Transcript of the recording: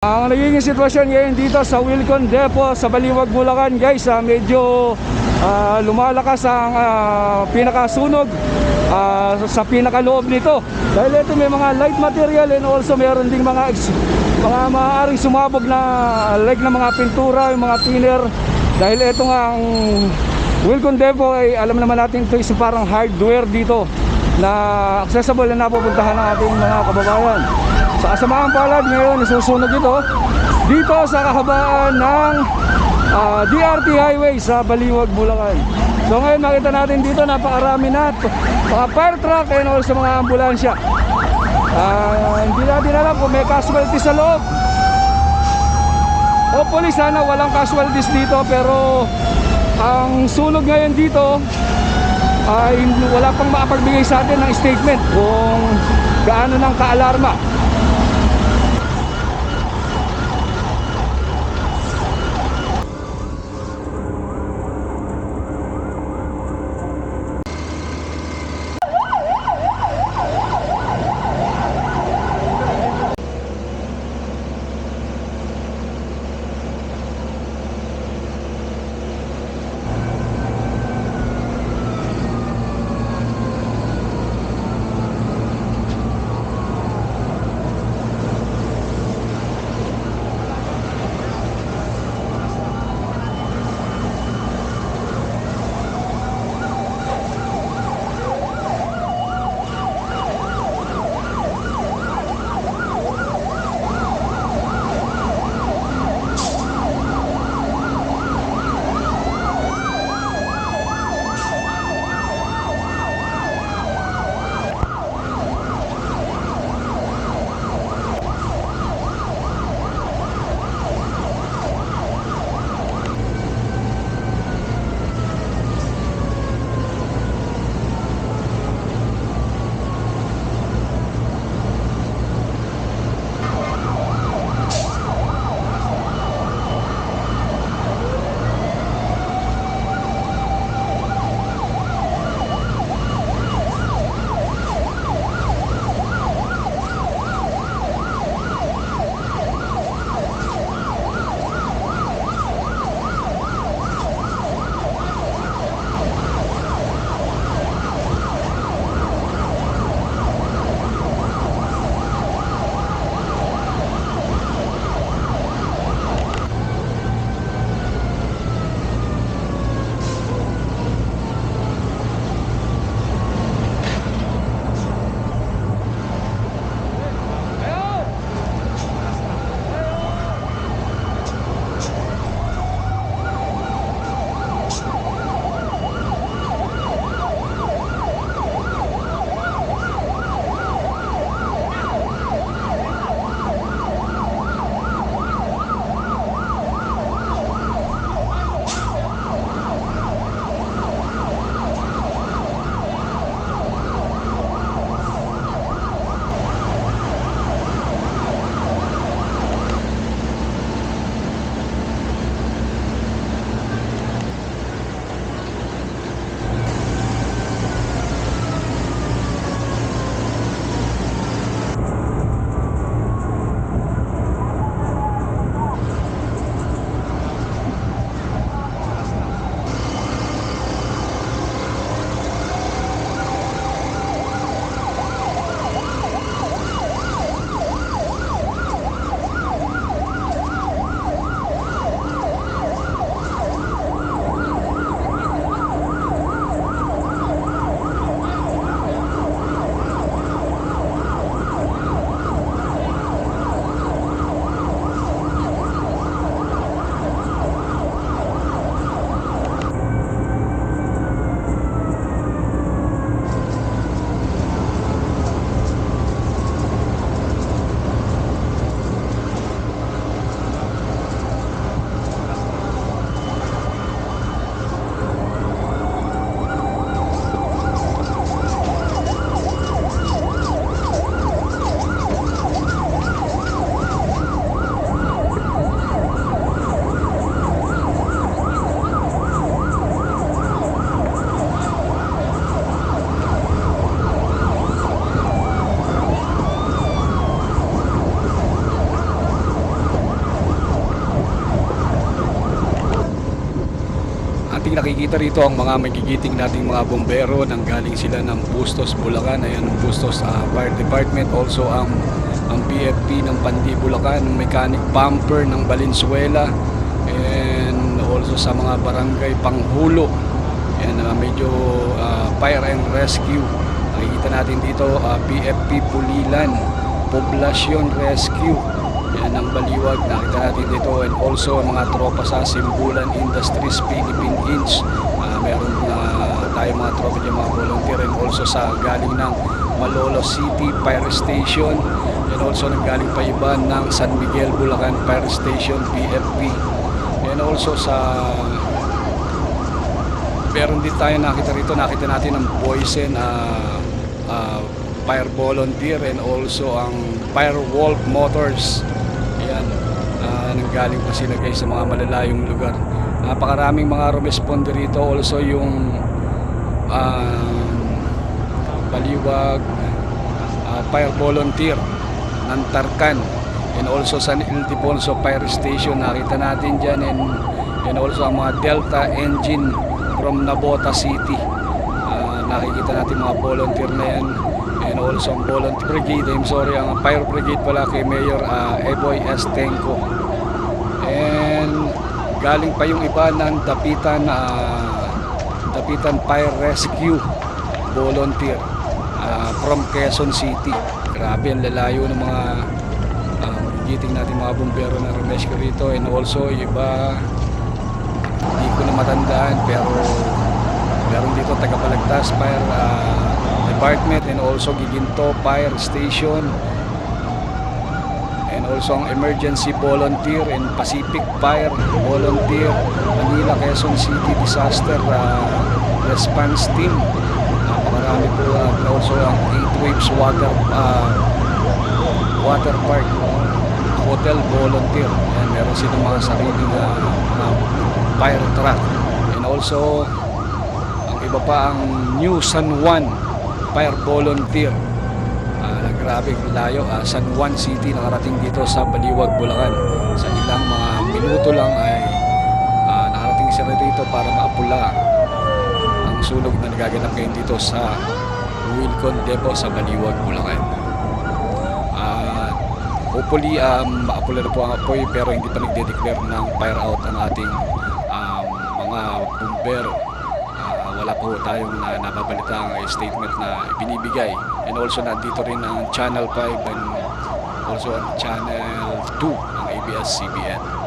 Ang nagiging sitwasyon ngayon dito sa Wilcon Depot sa Baliwag, Bulacan guys, ah, medyo ah, lumalakas ang ah, pinakasunog ah, sa pinakaloob nito. Dahil ito may mga light material and also meron ding mga mga maaaring sumabog na like na mga pintura, yung mga thinner. Dahil ito nga ang Wilcon Depot ay alam naman natin ito is parang hardware dito na accessible na napupuntahan ng ating mga kababayan. Sa kasamaang palad ngayon, isusunog ito dito sa kahabaan ng ah, DRT Highway sa Baliwag, Bulacan. So ngayon makita natin dito napakarami na mga fire truck and also mga ambulansya. Ah, hindi natin alam kung may casualty sa loob. Hopefully sana walang casualties dito pero ang sunog ngayon dito ay wala pang makapagbigay sa atin ng statement kung gaano ng kaalarma. Nating nakikita rito ang mga magigiting nating mga bombero nang galing sila ng Bustos, Bulacan. Ayan ang Bustos ah, Fire Department. Also ang ang PFP ng Pandi, Bulacan, ang mechanic pumper ng Valenzuela and also sa mga barangay Panghulo. Ayan na medyo ah, fire and rescue. Nakikita natin dito ah, PFP Pulilan, Poblacion Rescue. Ang baliwag nakita natin dito and also ang mga tropa sa Simbulan Industries Philippine Inch. Ah, meron na tayo mga tropa dyan mga volunteer and also sa galing ng Malolo City Fire Station. And also nanggaling pa iba ng San Miguel Bulacan Fire Station PFP and also sa meron din tayo nakita rito nakita natin ang Boysen uh, uh, Fire Volunteer and also ang Fire Wolf Motors uh, nanggaling pa sila guys sa mga malalayong lugar. Napakaraming mga rumesponde rito. Also yung uh, Baliwag uh, Fire Volunteer ng Tarcan and also San Ildefonso Fire Station nakita natin dyan. And, and also ang mga Delta Engine from Nabota City. Ah, nakikita natin mga volunteer na yan. And also ang volunteer brigade I'm sorry ang fire brigade pala kay Mayor uh, Eboy Estenco and galing pa yung iba ng Dapitan uh, Dapitan Fire Rescue volunteer ah, from Quezon City. Grabe ang lalayo ng mga uh, magigiting natin mga bumbero na remescue rito. And also iba hindi ko na matandaan pero meron dito Tagabalagtas Fire ah, Department and also Giginto Fire Station and also ang Emergency Volunteer and Pacific Fire Volunteer Manila Quezon City Disaster ah, Response Team. Napakarami po at also ang 8 Waves Water ah, Water Park Hotel Volunteer. And meron silang mga sariling ah, mga fire truck. And also ang iba pa ang New San Juan Fire Volunteer Na grabe layo ah, San Juan City nakarating dito sa Baliwag, Bulacan. Sa ilang mga minuto lang ay ah, nakarating sila dito para maapula ang sunog na nagaganap ngayon dito sa Wilcon Depot sa Baliwag, Bulacan. At hopefully um, maapula na po ang apoy pero hindi pa nagde-declare ng fire out ang ating um, mga bumbero Wala po tayong na, nababalita ang statement na binibigay and also nandito rin ang Channel 5 and also ang Channel 2 ng ABS-CBN